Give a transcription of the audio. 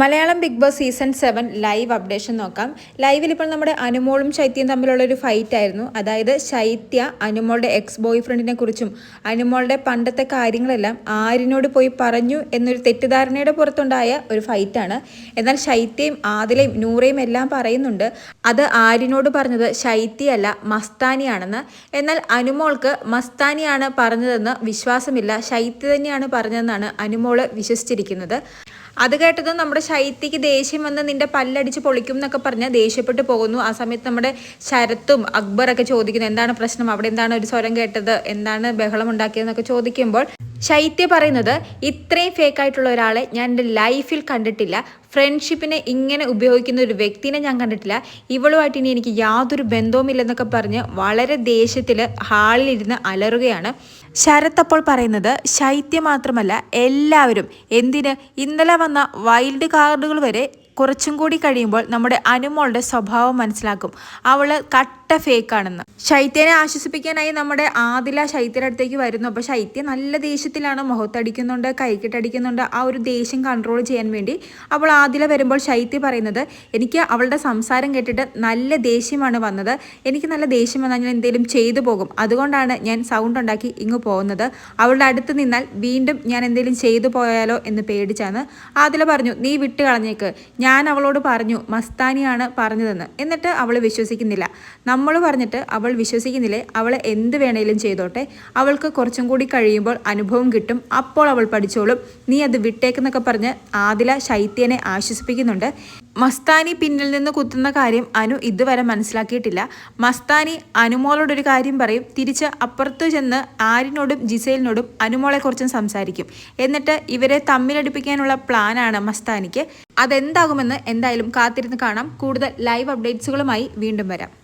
Malayalam Bigg Boss season seven live updation നോക്കാം. ലൈവിൽ ഇപ്പോൾ നമ്മുടെ അനുമോളും ശൈത്യയും തമ്മിലുള്ള ഒരു ഫൈറ്റ് ആയിരുന്നു. അതായത് ശൈത്യ അനുമോളുടെ എക്സ് ബോയ് ഫ്രണ്ടിനെ കുറിച്ചും അനുമോളുടെ പണ്ടത്തെ കാര്യങ്ങളെല്ലാം ആരിനോട് പോയി പറഞ്ഞു എന്നൊരു തെറ്റിദ്ധാരണയുടെ പുറത്തുണ്ടായ ഒരു ഫൈറ്റാണ് എന്നാൽ ശൈത്യയും ആദിലയും നൂറയും എല്ലാം പറയുന്നുണ്ട് അത് ആരിനോട് പറഞ്ഞത് ശൈത്യയല്ല മസ്താനിയാണെന്ന്. എന്നാൽ അനുമോൾക്ക് മസ്താനിയാണ് പറഞ്ഞതെന്ന് വിശ്വാസമില്ല. ശൈത്യ തന്നെയാണ് പറഞ്ഞതെന്നാണ് അനുമോൾ വിശ്വസിച്ചിരിക്കുന്നത്. അത് കേട്ടത് നമ്മുടെ ശൈത്യക്ക് ദേഷ്യം വന്ന് നിന്റെ പല്ലടിച്ച് പൊളിക്കും എന്നൊക്കെ പറഞ്ഞ് ദേഷ്യപ്പെട്ട് പോകുന്നു. ആ സമയത്ത് നമ്മുടെ ശരത്തും അക്ബറൊക്കെ ചോദിക്കുന്നു എന്താണ് പ്രശ്നം? അവിടെ എന്താണ് ഒരു സ്വരം കേട്ടത്? എന്താണ് ബഹളം ഉണ്ടാക്കിയതെന്നൊക്കെ ചോദിക്കുമ്പോൾ ശൈത്യ പറയുന്നത് ഇത്രയും ഫേക്ക് ആയിട്ടുള്ള ഒരാളെ ഞാൻ എന്റെ ലൈഫിൽ കണ്ടിട്ടില്ല. ഫ്രണ്ട്ഷിപ്പിനെ ഇങ്ങനെ ഉപയോഗിക്കുന്ന ഒരു വ്യക്തിനെ ഞാൻ കണ്ടിട്ടില്ല. ഇവളുമായിട്ട് ഇനി എനിക്ക് യാതൊരു ബന്ധവുമില്ലെന്നൊക്കെ പറഞ്ഞ് വളരെ ദേഷ്യത്തിൽ ഹാളിലിരുന്ന് അലറുകയാണ്. ശരത് അപ്പോൾ പറയുന്നത് ശൈത്യ മാത്രമല്ല എല്ലാവരും എന്തിന്? ഇന്നലെ വന്ന വൈൽഡ് കാർഡുകൾ വരെ കുറച്ചും കൂടി കഴിയുമ്പോൾ നമ്മുടെ അനുമോളുടെ സ്വഭാവം മനസ്സിലാക്കും. അവൾ കട്ട ഫേക്കാണെന്ന്. ശൈത്യനെ ആശ്വസിപ്പിക്കാനായി നമ്മുടെ ആദില ശൈത്യയുടെ അടുത്തേക്ക് വരുന്നു. അപ്പോൾ ശൈത്യ നല്ല ദേഷ്യത്തിലാണ് മുഖത്തടിക്കുന്നുണ്ട് കൈക്കിട്ടടിക്കുന്നുണ്ട് ആ ഒരു ദേഷ്യം കൺട്രോൾ ചെയ്യാൻ വേണ്ടി അപ്പോൾ ആദില വരുമ്പോൾ ശൈത്യ പറയുന്നത് എനിക്ക് അവളുടെ സംസാരം കേട്ടിട്ട് നല്ല ദേഷ്യമാണ് വന്നത്. എനിക്ക് നല്ല ദേഷ്യം വന്നാൽ ഞാൻ എന്തെങ്കിലും ചെയ്തു പോകും. അതുകൊണ്ടാണ് ഞാൻ സൗണ്ട് ഉണ്ടാക്കി ഇങ്ങ് പോകുന്നത്. അവളുടെ അടുത്ത് നിന്നാൽ വീണ്ടും ഞാൻ എന്തെങ്കിലും ചെയ്തു പോയാലോ എന്ന് പേടിച്ചാണ് ആദില പറഞ്ഞു നീ വിട്ട് കളഞ്ഞേക്ക്. ഞാൻ അവളോട് പറഞ്ഞു മസ്താനിയാണ് പറഞ്ഞതെന്ന്. എന്നിട്ട് അവൾ വിശ്വസിക്കുന്നില്ല. നമ്മൾ പറഞ്ഞിട്ട് അവൾ വിശ്വസിക്കുന്നില്ലേ? അവൾ എന്ത് വേണേലും ചെയ്തോട്ടെ. അവൾക്ക് കുറച്ചും കൂടി കഴിയുമ്പോൾ അനുഭവം കിട്ടും. അപ്പോൾ അവൾ പഠിച്ചോളും. നീ അത് വിട്ടേക്കെന്നൊക്കെ പറഞ്ഞ് ആദില ശൈത്യനെ ആശ്വസിപ്പിക്കുന്നുണ്ട്. മസ്താനി പിന്നിൽ നിന്ന് കുത്തുന്ന കാര്യം അനു ഇതുവരെ മനസ്സിലാക്കിയിട്ടില്ല. മസ്താനി അനുമോളോടൊരു കാര്യം പറയും. തിരിച്ച് അപ്പുറത്ത് ചെന്ന് ആരിനോടും ജിസേലിനോടും അനുമോളെക്കുറിച്ചും സംസാരിക്കും. എന്നിട്ട് ഇവരെ തമ്മിലടിപ്പിക്കാനുള്ള പ്ലാനാണ് മസ്താനിക്ക്. അതെന്താകുമെന്ന് എന്തായാലും കാത്തിരുന്ന് കാണാം. കൂടുതൽ ലൈവ് അപ്ഡേറ്റ്സുകളുമായി വീണ്ടും വരാം.